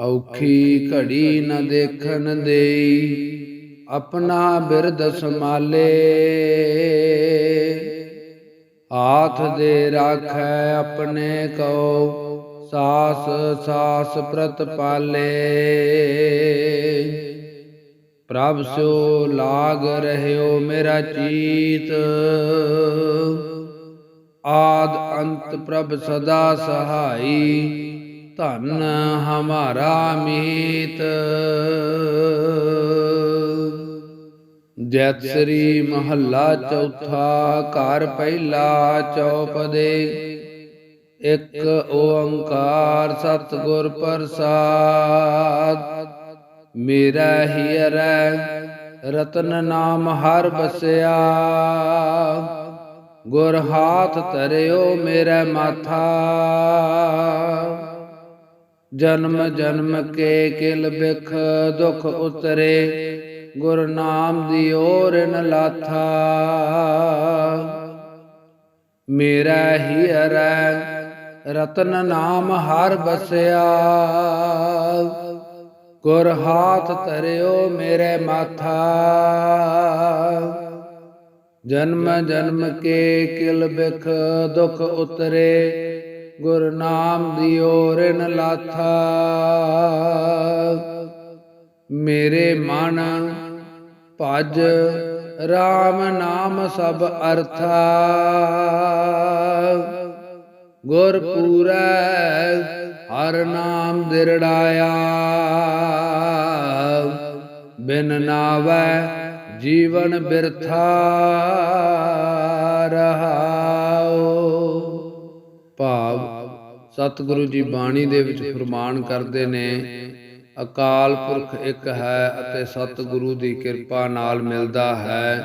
ਔਖੀ ਘੜੀ ਨ ਦੇਖਣ ਦੇਈ। ਆਪਣਾ ਬਿਰਦ ਸੰਭਾਲੇ। ਹਾਥ ਦੇ ਰਾਖੈ ਆਪਣੇ ਕੋ ਸਾਸ ਸਾਸ ਪ੍ਰਤਪਾਲੇ ਪ੍ਰਭ ਸੋ ਲਾਗ ਰਹਿਓ ਮੇਰਾ ਚੀਤ। ਆਦ ਅੰਤ ਪ੍ਰਭ ਸਦਾ ਸਹਾਈ। ਧਨ ਹਮਾਰਾ ਮੀਤ। ਜੈਤ ਸ੍ਰੀ ਮਹੱਲਾ ਚੌਥਾ ਘਰ ਪਹਿਲਾ ਚੌਪਦੇ। ਇੱਕ ਓੰਕਾਰ ਸਤਿਗੁਰ ਪ੍ਰਸਾਦ। ਮੇਰਾ ਹੀਰੈ ਰਤਨ ਨਾਮ ਹਰ ਬਸਿਆ। ਗੁਰ ਹਾਥ ਧਰਿਓ ਮੇਰਾ ਮਾਥਾ। ਜਨਮ ਜਨਮ ਕੇ ਕਿਲ ਬਿਖ ਦੁਖ ਉਤਰੇ, ਗੁਰ ਨਾਮ ਦੀ ਓਰ ਨ ਲਾਥਾ। ਮੇਰਾ ਹੀ ਹੀਰੈ ਰਤਨ ਨਾਮ ਹਰ ਬਸਿਆ। ਗੁਰ ਹਾਥ ਧਰਿਓ ਮੇਰੇ ਮਾਥਾ। ਜਨਮ ਜਨਮ ਕੇ ਕਿਲ ਬਿਖ ਦੁਖ ਉਤਰੇ ਗੁਰ ਨਾਮ ਦੀ ਓਰਨ ਲਾਥਾ। ਮੇਰੇ ਮਨ ਭਜ RAM ਨਾਮ ਸਭ ਅਰਥਾ। ਗੁਰ ਪੂਰੈ ਹਰ ਨਾਮ ਦਿਰੜਾਇਆ। ਬਿਨ ਨਾਵੈ ਜੀਵਨ ਬਿਰਥਾ ਰਹਾਉ ਸਤਿਗੁਰੂ ਜੀ ਬਾਣੀ ਦੇ ਵਿੱਚ ਫਰਮਾਨ ਕਰਦੇ ਨੇ ਅਕਾਲ ਪੁਰਖ ਇੱਕ ਹੈ ਅਤੇ ਸਤਿਗੁਰੂ ਦੀ ਕਿਰਪਾ ਨਾਲ ਮਿਲਦਾ ਹੈ।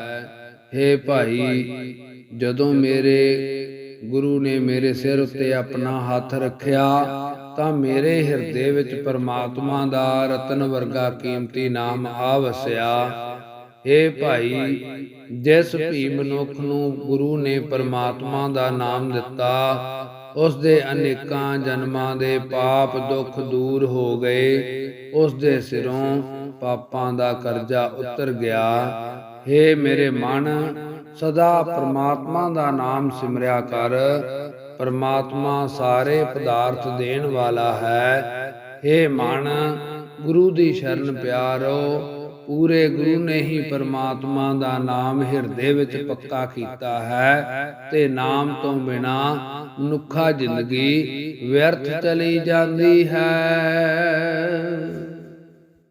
हे ਭਾਈ ਜਦੋਂ ਮੇਰੇ ਗੁਰੂ ਨੇ ਮੇਰੇ ਸਿਰ ਉੱਤੇ ਆਪਣਾ ਹੱਥ ਰੱਖਿਆ ਤਾਂ ਮੇਰੇ ਹਿਰਦੇ ਵਿੱਚ ਪਰਮਾਤਮਾ ਦਾ ਰਤਨ ਵਰਗਾ ਕੀਮਤੀ ਨਾਮ ਆ ਵਸਿਆ ਏ ਭਾਈ ਜਿਸ ਭੀ ਮਨੁੱਖ ਨੂੰ ਗੁਰੂ ਨੇ ਪਰਮਾਤਮਾ ਦਾ ਨਾਮ ਦਿੱਤਾ ਉਸ ਦੇ ਅਨੇਕਾਂ ਜਨਮਾਂ ਦੇ ਪਾਪ ਦੁੱਖ ਦੂਰ ਹੋ ਗਏ। ਉਸ ਦੇ ਸਿਰੋਂ ਪਾਪਾਂ ਦਾ ਕਰਜ਼ਾ ਉਤਰ ਗਿਆ। ਏ ਮੇਰੇ ਮਨ, ਸਦਾ ਪ੍ਰਮਾਤਮਾ ਦਾ ਨਾਮ ਸਿਮਰਿਆ ਕਰ। ਪਰਮਾਤਮਾ ਸਾਰੇ ਪਦਾਰਥ ਦੇਣ ਵਾਲਾ ਹੈ। ਏ ਮਨ, ਗੁਰੂ ਦੀ ਸ਼ਰਨ ਪਿਆਰੋ। ਪੂਰੇ ਗੁਰੂ ਨੇ ਹੀ ਪਰਮਾਤਮਾ ਦਾ ਨਾਮ ਹਿਰਦੇ ਵਿੱਚ ਪੱਕਾ ਕੀਤਾ ਹੈ ਤੇ ਨਾਮ ਤੋਂ ਬਿਨਾ ਮਨੁੱਖਾ ਜ਼ਿੰਦਗੀ ਵਿਅਰਥ ਚਲੀ ਜਾਂਦੀ ਹੈ।